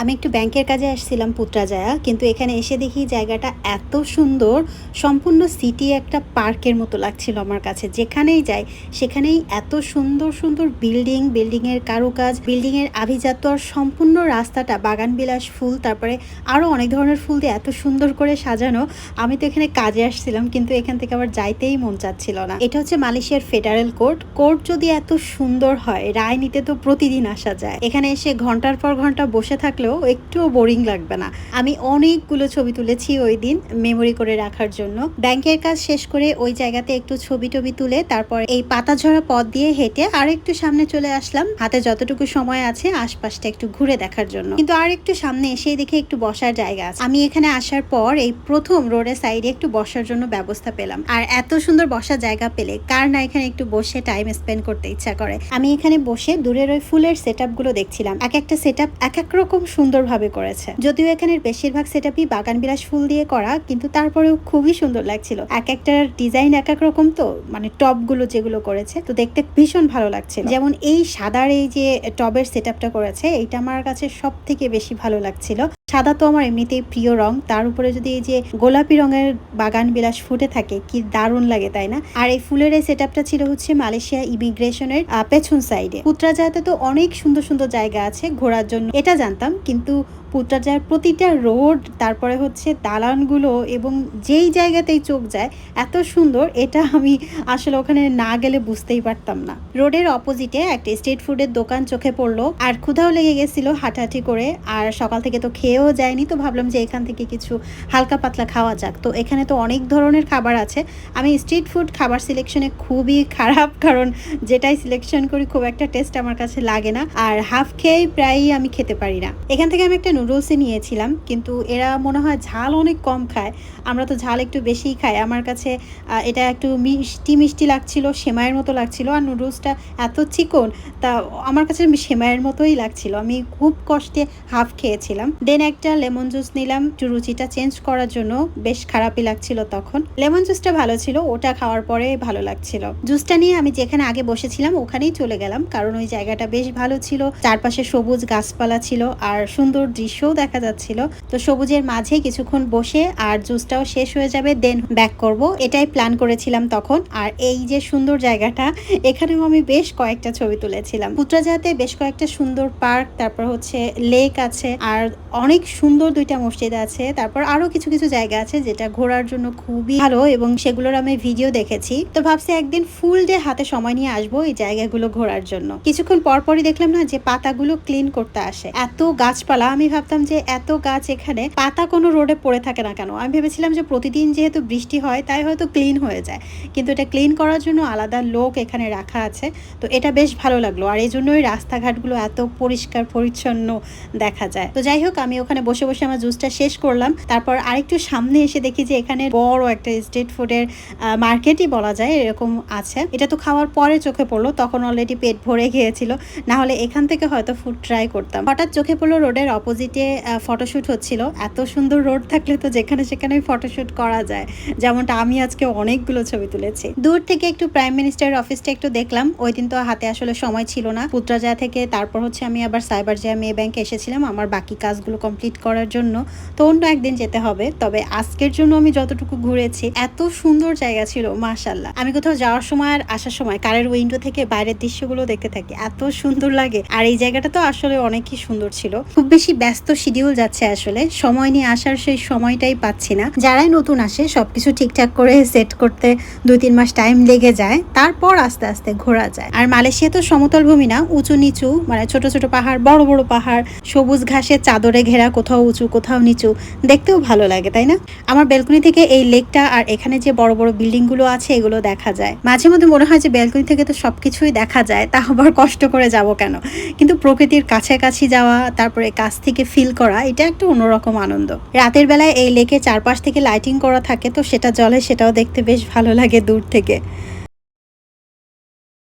আমি একটু ব্যাংকের কাজে আসছিলাম পুত্রাজায়া, কিন্তু এখানে এসে দেখি জায়গাটা এত সুন্দর, সম্পূর্ণ সিটি একটা পার্কের মতো লাগছিল আমার কাছে। যেখানেই যাই, সেখানেই এত সুন্দর সুন্দর বিল্ডিং বিল্ডিংয়ের কারুকাজ বিল্ডিংয়ের আভিজাত্য আর সম্পূর্ণ রাস্তাটা বাগান বিলাস ফুল, তারপরে আরও অনেক ধরনের ফুল দিয়ে এত সুন্দর করে সাজানো। আমি তো এখানে কাজে আসছিলাম, কিন্তু এখান থেকে আবার যাইতেই মন চাচ্ছিল না। এটা হচ্ছে মালয়েশিয়ার ফেডারেল কোর্ট কোর্ট যদি এত সুন্দর হয়, রায় নিতে তো প্রতিদিন আসা যায়। এখানে এসে ঘণ্টার পর ঘণ্টা বসে থাকলেও একটুও বোরিং লাগবে না। আমি অনেকগুলো ছবি তুলেছি ওই দিন মেমোরি করে রাখার জন্য। ব্যাংকের কাজ শেষ করে ওই জায়গাতে একটু ছবি টবি তুলে তারপর এই পাতাঝরা পথ দিয়ে হেঁটে আর একটু সামনে চলে আসলাম। হাতে যতটুকু সময় আছে আশপাশটা একটু ঘুরে দেখার জন্য। কিন্তু আর একটু সামনে এসে দেখে একটু বসার জায়গা আছে। আমি এখানে আসার পর এই প্রথম রোডের সাইডে একটু বসার জন্য ব্যবস্থা পেলাম। আর এত সুন্দর বসার জায়গা পেলে কার না এখানে একটু বসে টাইম স্পেন্ড করতে ইচ্ছা করে। আমি এখানে বসে দূরের ওই ফুলের সেট দেখছিলাম। এক একটা সেট এক এক রকম সুন্দরভাবে করেছে। যদিও এখানের বেশিরভাগ সেটআপই বাগানবিলাস বাগান বিলাস ফুল দিয়ে করা, কিন্তু তারপরেও খুবই সুন্দর লাগছিল। এক একটার ডিজাইন এক এক রকম তো মানে টপগুলো যেগুলো করেছে, তো দেখতে ভীষণ ভালো লাগছে যেমন এই সাদার এই যে টবের সেট করেছে, এইটা আমার কাছে সব থেকে বেশি ভালো লাগছিল। সাদা তো আমার এমনিতেই প্রিয় রং। তার উপরে যদি এই যে গোলাপি রঙের বাগান বিলাস ফুটে থাকে, কি দারুণ লাগে, তাই না? আর এই ফুলের এই সেট ছিল হচ্ছে মালয়েশিয়া ইমিগ্রেশনের পেছন সাইডে পুত্রাজাতে তো অনেক সুন্দর সুন্দর জায়গা আছে ঘোরার জন্য, এটা জানতাম। কিন্তু পুত্রাজার প্রতিটা রোড তারপরে হচ্ছে দালানগুলো এবং যেই জায়গাতেই চোখ যায়, এত সুন্দর, এটা আমি আসলে ওখানে না গেলে বুঝতেই পারতাম না। রোডের অপোজিটে একটা স্ট্রিট ফুডের দোকান চোখে পড়ল, আর ক্ষুধাও লেগে গেছিল হাঁটাহাঁটি করে, আর সকাল থেকে তো খেয়েও যায়নি, তো ভাবলাম যে এখান থেকে কিছু হালকা পাতলা খাওয়া যাক। তো এখানে তো অনেক ধরনের খাবার আছে। আমি স্ট্রিট ফুড খাবার সিলেকশনে খুবই খারাপ, কারণ যেটাই সিলেকশন করি খুব একটা টেস্ট আমার কাছে লাগে না। আর হাফ খেয়েই প্রায়ই আমি খেতে পারি না। এখান থেকে আমি একটা নুডলসই নিয়েছিলাম, কিন্তু এরা মনে হয় ঝাল অনেক কম খায়। আমরা তো ঝাল একটু বেশিই খাই। আমার কাছে এটা একটু মিষ্টি মিষ্টি লাগছিল, সেমাইয়ের মতো লাগছিল। আর নুডলসটা এত চিকন, তা আমার কাছে সেমাইয়ের মতোই লাগছিল। আমি খুব কষ্টে হাফ খেয়েছিলাম। দেন একটা লেমন জুস নিলাম। রুচিটা চেঞ্জ করার জন্য বেশ খারাপই লাগছিল তখন। লেমন জুসটা ভালো ছিল, ওটা খাওয়ার পরে ভালো লাগছিল। জুসটা নিয়ে আমি যেখানে আগে বসেছিলাম, ওখানেই চলে গেলাম। কারণ ওই জায়গাটা বেশ ভালো ছিল। চারপাশে সবুজ গাছপালা ছিল আর সুন্দর দৃশ্যও দেখা যাচ্ছিল। তো সবুজের মাঝে কিছুক্ষণ বসে আর জুসটাও শেষ হয়ে যাবে দেন ব্যাক করব। এটাই প্ল্যান করেছিলাম তখন। আর এই যে সুন্দর জায়গাটা, এখানেও আমি বেশ কয়েকটা ছবি তুলেছিলাম। পুত্রাজাতে বেশ কয়েকটা সুন্দর পার্ক, তারপর হচ্ছে লেক আছে। আর অনেক সুন্দর দুইটা মসজিদ আছে, তারপর আরও কিছু কিছু জায়গা আছে যেটা ঘোরার জন্য খুবই ভালো এবং সেগুলোর আমি ভিডিও দেখেছি। তো ভাবছি একদিন ফুল ডে হাতে সময় নিয়ে আসব এই জায়গাগুলো ঘোরার জন্য। কিছুক্ষণ পরপরই দেখলাম না যে পাতাগুলো ক্লিন করতে আসে। এত গাছপালা, আমি ভাবতাম যে এত গাছ এখানে পাতা কোনো রোডে পড়ে থাকে না কেন? আমি ভেবেছিলাম যে প্রতিদিন যেহেতু বৃষ্টি হয়, তাই হয়তো ক্লিন হয়ে যায়। কিন্তু এটা ক্লিন করার জন্য আলাদা লোক এখানে রাখা আছে, তো এটা বেশ ভালো লাগল। আর এই জন্যই রাস্তাঘাটগুলো এত পরিষ্কার, পরিচ্ছন্ন দেখা যায়। তো যাই হোক, আমি ওখানে বসে বসে আমার জুসটা শেষ করলাম। তারপর আরেকটু সামনে এসে দেখি যে এখানে বড় একটা স্ট্রিট ফুডের মার্কেটই বলা যায়, এরকম আছে। এটা তো খাওয়ার পরে চোখে পড়ল, তখন অলরেডি পেট ভরে গিয়েছিল। না হলে এখান থেকে হয়তো ফুড ট্রাই করতাম। হঠাৎ চোখে পড়ল রোডের অপোজিটে ফটোশুট হচ্ছিল। এত সুন্দর রোড থাকলে তো যেখানে সেখানে ফটোশ্যুট করা যায়। যেমনটা আমি আজকে অনেকগুলো ছবি তুলেছি। দূর থেকে একটু প্রাইম মিনিস্টারের অফিসটা একটু দেখলাম। ওই দিন তো হাতে আসলে সময় ছিল না। পুত্রাজা থেকে, তারপর হচ্ছে আমি আবার সাইবার জায়া মেয়ে ব্যাংকে এসেছিলাম। আমার বাকি কাজগুলো কমপ্লিট করার জন্য, তো অন্য একদিন যেতে হবে। তবে আজকের জন্য আমি যতটুকু ঘুরেছি, এত সুন্দর জায়গা ছিল মাশাল্লাহ আমি কোথাও যাওয়ার সময় আর আসার সময়, কারের উইন্ডো থেকে বাইরের দৃশ্যগুলো দেখতে থাকি, এত সুন্দর লাগে। আর এই জায়গাটা তো আসলে অনেকই সুন্দর ছিল। খুব বেশি ব্যস্ত শিডিউল যাচ্ছে আসলে, সময় নিয়ে আসার সেই সময়টাই পাচ্ছি না। যারাই নতুন আসে, সবকিছু ঠিকঠাক করে সেট করতে দুই তিন মাস টাইম লেগে যায়, তারপর আস্তে আস্তে ঘোরা যায়। আর মালয়েশিয়া তো সমতল ভূমি না উঁচু নিচু মানে ছোট ছোট পাহাড়, বড় বড় পাহাড়, সবুজ ঘাসে চাদরে ঘেরা কোথাও উঁচু, কোথাও নিচু, দেখতেও ভালো লাগে, তাই না? আমার বেলকনি থেকে এই লেকটা আর এখানে যে বড় বড় বিল্ডিংগুলো আছে, এগুলো দেখা যায়। মাঝে মধ্যে মনে হয় যে বেলকনি থেকে তো সবকিছুই দেখা যায়, তা আবার কষ্ট করে যাব কেন? কিন্তু প্রকৃতির কাছাকাছি যাওয়া, তারপরে কাছ থেকে ফিল করা, এটা একটা অন্যরকম আনন্দ। রাতের বেলায় এই লেকে চারপাশ থেকে লাইটিং করা থাকে, তো সেটা জলে, সেটাও দেখতে বেশ ভালো লাগে দূর থেকে।